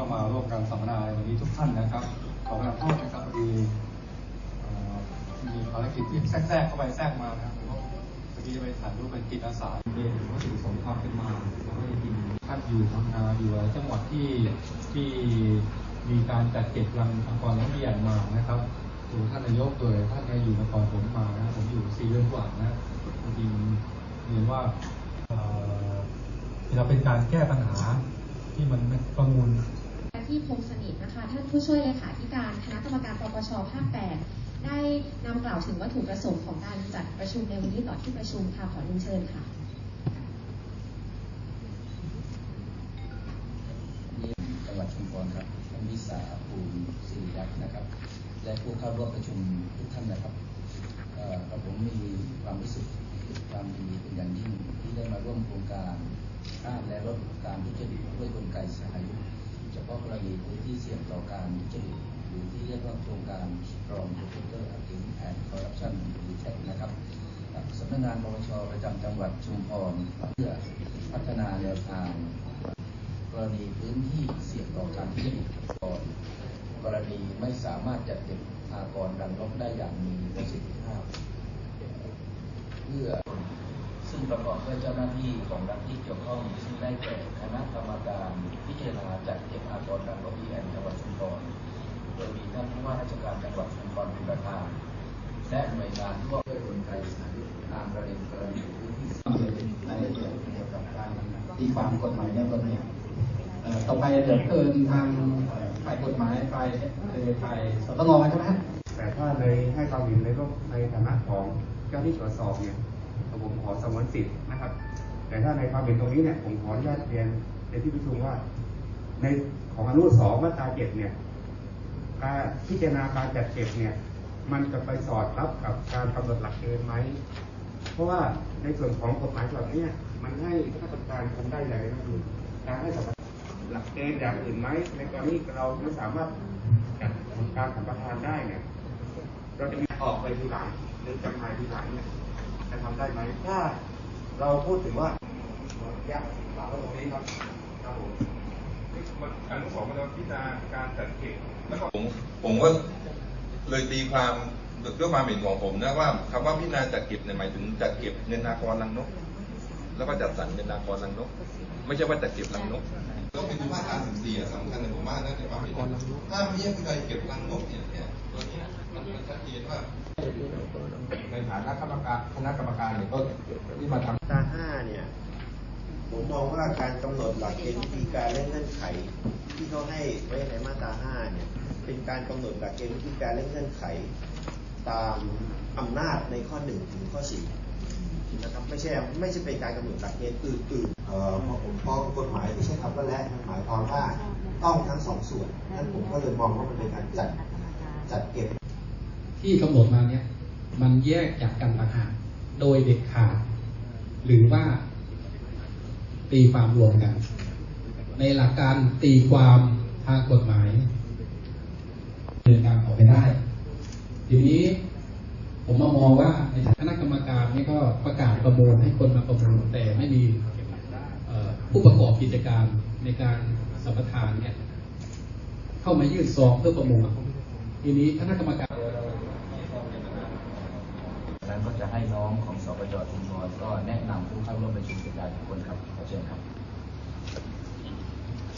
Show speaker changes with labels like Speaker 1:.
Speaker 1: เข้ามาร่วมกันสัมมนาในวันนี้ทุกท่านนะครับ ขอประทานโทษนะครับพอดีเอ่อมีภารกิจที่แทรกเข้าไปแทรกมานะครับผมก็เมื่อกี้จะไปถ่ายรูปเป็นจิตอาสาเรียนถึงวัตถุสงความเป็นมาแล้วก็จริงท่านอยู่ทำงานอยู่หลายจังหวัดที่ที่มีการจัดเก็บรังองค์กรน้ำเรียนมานะครับดูท่านนายกโดยท่านนายอยู่มาก่อนผมมานะผมอยู่สี่เดือนกว่านะจริงเรียนว่าเราเป็นการแก้ปัญหาที่มันประมูล
Speaker 2: ที่พงสนิทนะคะท่านผู้ช่วยเลขาธิการคณะกรรมการปปชภาค8ได้นำกล่าวถึงวัตถุประสงค์ของการจัดประชุมในวันนี้ต่อที่ประชุมค่ะขอเรียนเชิญค่ะ
Speaker 3: จังหวัดชุมพรครับท่านวิสาภูมิศิริรักษ์นะครับ และผู้เข้าร่วมประชุมทุกท่านนะครับกระผมมีความรู้สึกความดีเป็นอย่างยิ่งที่ได้มาร่วมโครงการห้ามและลดการทุจริตด้วยกลไกสหายุทธ พาะกรณีพื้นที่เสี่ยงต่อการทุจริตหรือที่เรียกว่าโครงการ Strong Protector Against and Corruption หรือแท็กนะครับสำนักงานปปชประจำจังหวัดชุมพรเพื่อพัฒนาแนวทาง กรณีพื้นที่เสี่ยงต่อการทุจริตก่อนกรณีไม่สามารถจัดเก็บอากรรังนกได้อย่างมีประสิทธิภาพเพื่อ ประกอบด้วยเจ้าหน้าที่ของรัฐที่เกี่ยวข้องซึ่งได้แก่คณะกรรมการพิจารณาจัดเก็บอากรรังนกอีแอนจังหวัดชุมพรโดยมีท่านผู้ว่าราชการจังหวัดชุมพรเป็นประธานและหน่วยงานร่วมด้วยกลไกสาธตามประเด็นกรณีพื้นที่
Speaker 4: รายละเอียดเกี่ยวกับการตีความกฎหมายในกฎหมายเอ่อต่อไปเดี๋ยวเชิญทางฝ่ายกฎหมายฝ่ายเอ่อฝ่ายสตงใช่ไหม
Speaker 5: แต่ถ้าในให้ความเห็นในก็ในฐานะของเจ้าที่ตรวจสอบเนี่ย ผมขอสมวนสิทธิ์นะครับ แต่ถ้าในความเห็นตรงนี้เนี่ยผมขออนุญาตเรียนในที่ประชุมว่า ในของอนุสองมาตราเจ็ดเนี่ย การพิจารณาการจัดเก็บเนี่ย มันจะไปสอดรับกับการกำหนดหลักเกณฑ์ไหม เพราะว่าในส่วนของกฎหมายฉบับนี้มันให้ข้าราชการทำได้อย่างไรก็คือการให้สัมปหลักเกณฑ์อย่างอื่นไหมในกรณีเราไม่สามารถจัดการสัมปทานได้เนี่ย เราจะมีออกไปทีหลังหรือจำหน่ายทีหลังเนี่ย จะทำได้ไหมถ้าเราพูดถึงว่ายักษ์ฝากไว้ตรงนี้ครับครับผม
Speaker 6: อนุสองมันจะพิจารณาการจัดเก็บแล้วก็
Speaker 7: ผมผมก็เลยตีความด้วยความเห็นของผมนะว่าคำว่าพิจารณาจัดเก็บเนี่ยหมายถึงจัดเก็บเงินอากรรังนก แล้วก็จัดสรรเงินอากรรังนก ไม่ใช่ว่าจัดเก็บรังนกก็เป็นมาตราสิบสี่สำคัญในผมว่านะในความเห็นถ้าไม่ใช่ใครเก็บรังนกเนี่ยเนี่ยตัวเนี้ยมันมันชัดเจนว่า
Speaker 4: ใน ฐานะกรรมการคณะกรรมการเนี่ยก็ที่มาทำ
Speaker 8: ตาห้าเนี่ยผมมองว่าการกำหนดหลักเกณฑ์วิธีการและเงื่อนไข ที่เขาให้ไว้ในมาตราห้าเนี่ยเป็นการกำหนดหลักเกณฑ์วิธีการและเงื่อนไข ตามอำนาจในข้อหนึ่งถึงข้อสี่นะครับไม่ใช่ไม่ใช่เป็นการกำหนดหลักเกณฑ์อื่นๆเอ่อพอผมพอกฎหมายไม่ใช่คำว่าและมันหมายความว่าต้องทั้งสองส่วนนั้นผมก็เลยมองว่ามันเป็นการจัดจัดเก็บ
Speaker 4: ที่กำหนดมาเนี่ย มันแยกจากกันต่างหากโดยเด็ดขาด หรือว่า ตีความรวมกัน ในหลักการตีความทางกฎหมายเดินการออกไปได้ ทีนี้ผมมามองว่าในฐานะคณะกรรมการนี่ก็ประกาศประมูลให้คนมาประมูลแต่ไม่มีผู้ประกอบกิจการในการสัมปทานเนี่ยเข้ามายื่นซองเพื่อประมูลทีนี้คณะกรรมการ
Speaker 3: นั้นก็จะ ให้น้องของสปจชุมพรก็แนะนำผู้เข้าร่วมประชุมเป็นรายบุคคลครับขอเชิญครับ